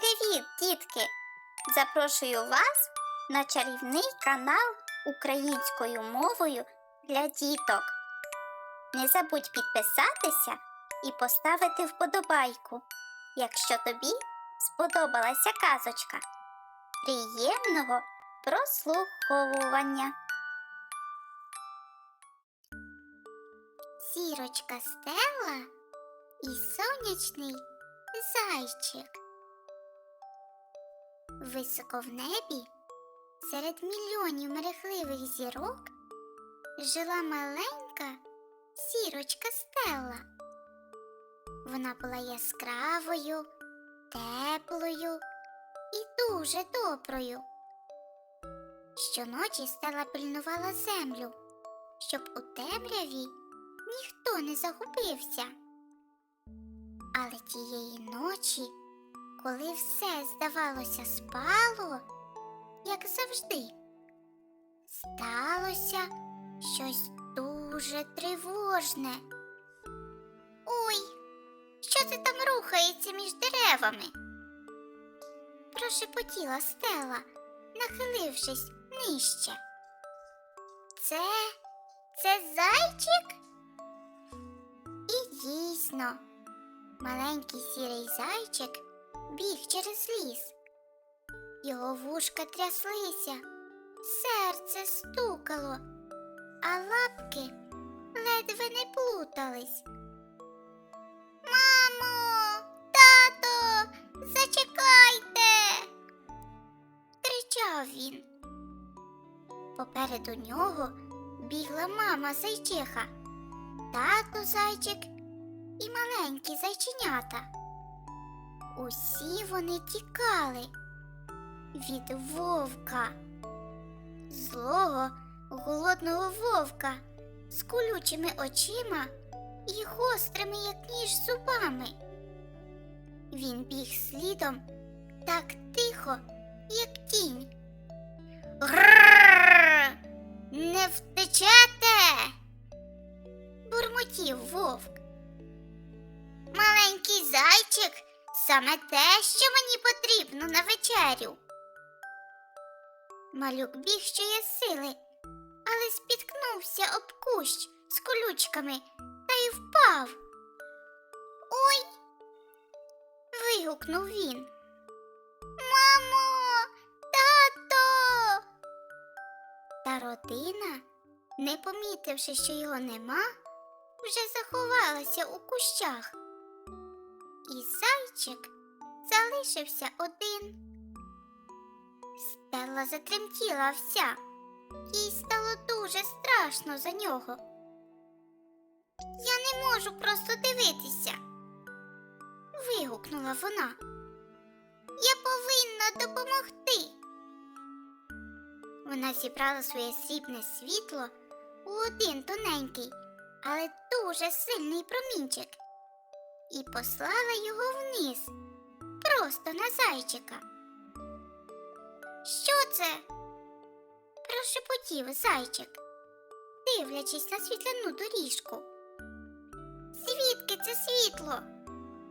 Привіт, дітки! Запрошую вас на чарівний канал українською мовою для діток. Не забудь підписатися і поставити вподобайку, якщо тобі сподобалася казочка. Приємного прослуховування. Сірочка Стелла і сонячний зайчик. Високо в небі, серед мільйонів мерехливих зірок, жила маленька сірочка Стелла. Вона була яскравою, теплою і дуже доброю. Щоночі Стелла пильнувала землю, щоб у темряві ніхто не загубився. Але тієї ночі, коли все, здавалося, спало, як завжди, сталося щось дуже тривожне. Ой, що це там рухається між деревами? Прошепотіла Стела, нахилившись нижче. Це, це зайчик? І дійсно, маленький сірий зайчик біг через ліс. Його вушка тряслися, серце стукало, а лапки ледве не плутались. Мамо, тато, зачекайте. кричав він. Попереду нього бігла мама зайчиха, тато зайчик і маленькі зайченята. Усі вони тікали від вовка, злого голодного вовка з колючими очима і гострими, як ніж зубами. Він біг слідом так тихо, як тінь. Грррр! Не втечете. бурмотів вовк. Маленький зайчик саме те, що мені потрібно на вечерю. Малюк біг що є сили, але спіткнувся об кущ з колючками та й впав. Ой. вигукнув він. Мамо, тато. Та родина, не помітивши, що його нема, вже заховалася у кущах. І зайчик залишився один. Стелла затремтіла вся, їй стало дуже страшно за нього. Я не можу просто дивитися. вигукнула вона. Я повинна допомогти. Вона зібрала своє срібне світло у один тоненький, але дуже сильний промінчик і послала його вниз, просто на зайчика. Що це? прошепотів зайчик, дивлячись на світляну доріжку. Звідки це світло?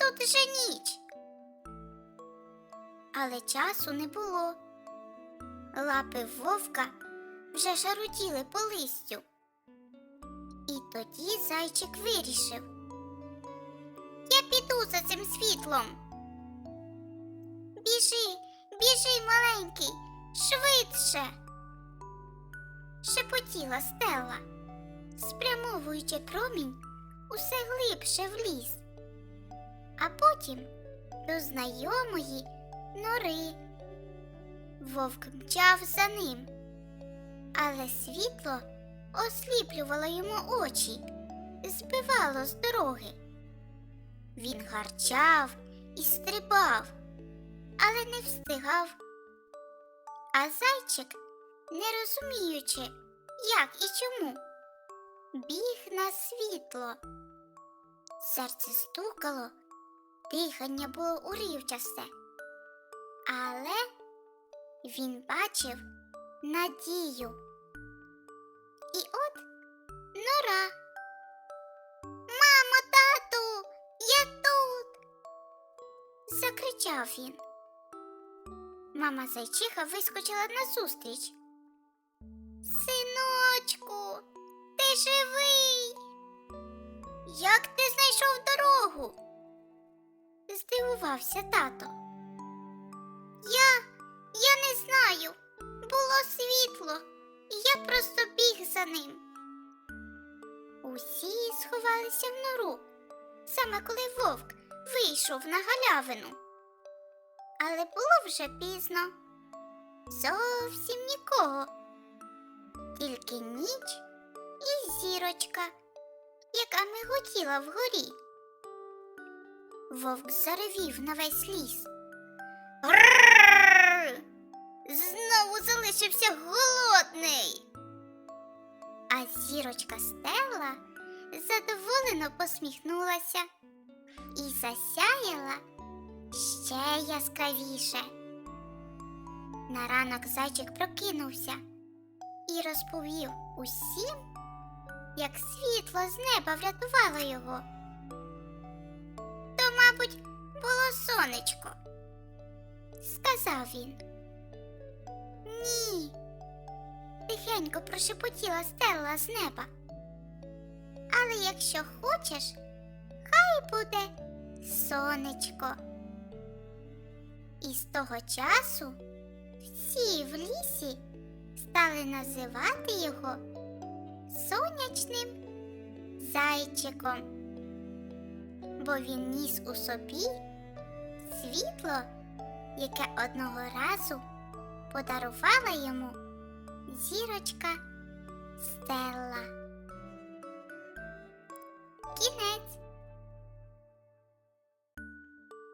Тут же ніч. Але часу не було. Лапи вовка вже шарутіли по листю. І тоді зайчик вирішив. Піду за цим світлом. Біжи, біжи, маленький, швидше. Шепотіла Стелла, спрямовуючи промінь усе глибше в ліс, а потім до знайомої нори. Вовк мчав за ним, але світло осліплювало йому очі, збивало з дороги. Він гарчав і стрибав, але не встигав. А зайчик, не розуміючи, як і чому, біг на світло. Серце стукало, дихання було уривчасте, але він бачив надію. Закричав він, Мама зайчиха вискочила назустріч. Синочку, ти живий? Як ти знайшов дорогу? Здивувався тато. Я, я не знаю. Було світло, і я просто біг за ним. Усі сховалися в нору, саме коли вовк вийшов на галявину. Але було вже пізно. Зовсім нікого. Тільки ніч і зірочка, яка миготіла вгорі. Вовк заревів на весь ліс. Грррр! Знову залишився голодний. А зірочка Стелла задоволено посміхнулася і засяяла ще яскравіше. На ранок зайчик прокинувся і розповів усім, як світло з неба врятувало його. То, мабуть, було сонечко, сказав він. Ні. Тихенько прошепотіла стелла з неба. Але якщо хочеш, хай буде сонечко. І з того часу всі в лісі стали називати його сонячним зайчиком, бо він ніс у собі світло, яке одного разу подарувала йому зірочка Стелла. Кінець.